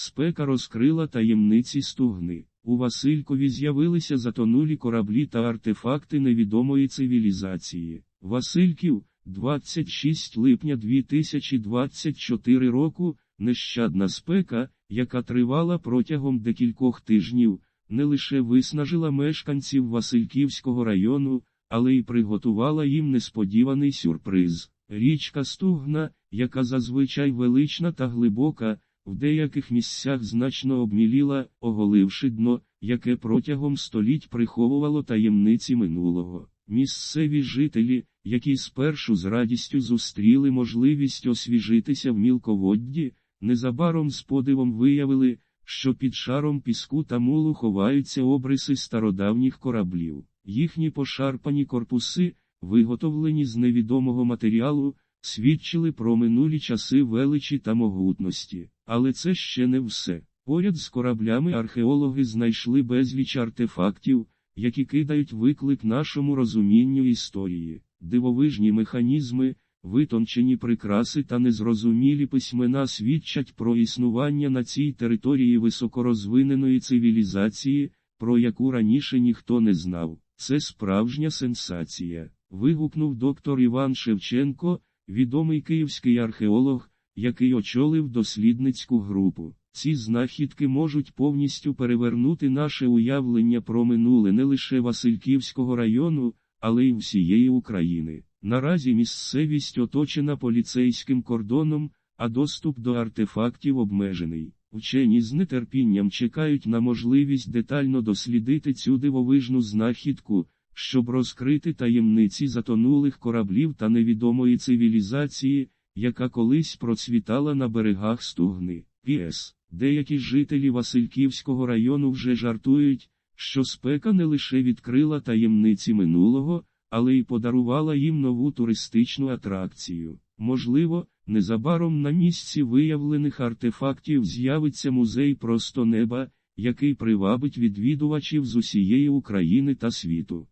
Спека розкрила таємниці стугни. У Василькові з'явилися затонулі кораблі та артефакти невідомої цивілізації. Васильків, 26 липня 2024 року, нещадна спека, яка тривала протягом декількох тижнів, не лише виснажила мешканців Васильківського району, але й приготувала їм несподіваний сюрприз. Річка Стугна, яка зазвичай велична та глибока, в деяких місцях значно обміліла, оголивши дно, яке протягом століть приховувало таємниці минулого. Місцеві жителі, які спершу з радістю зустріли можливість освіжитися в мілководді, незабаром з подивом виявили, що під шаром піску та мулу ховаються обриси стародавніх кораблів. Їхні пошарпані корпуси, виготовлені з невідомого матеріалу, свідчили про минулі часи величі та могутності. Але це ще не все. Поряд з кораблями археологи знайшли безліч артефактів, які кидають виклик нашому розумінню історії, дивовижні механізми, витончені прикраси та незрозумілі письмена свідчать про існування на цій території високорозвиненої цивілізації, про яку раніше ніхто не знав. Це справжня сенсація. Вигукнув доктор Іван Шевченко, відомий київський археолог, який очолив дослідницьку групу. Ці знахідки можуть повністю перевернути наше уявлення про минуле не лише Васильківського району, але й всієї України. Наразі місцевість оточена поліцейським кордоном, а доступ до артефактів обмежений. Вчені з нетерпінням чекають на можливість детально дослідити цю дивовижну знахідку, щоб розкрити таємниці затонулих кораблів та невідомої цивілізації, яка колись процвітала на берегах стугни. Піс. Деякі жителі Васильківського району вже жартують, що спека не лише відкрила таємниці минулого, але й подарувала їм нову туристичну атракцію. Можливо, незабаром на місці виявлених артефактів з'явиться музей просто неба, який привабить відвідувачів з усієї України та світу.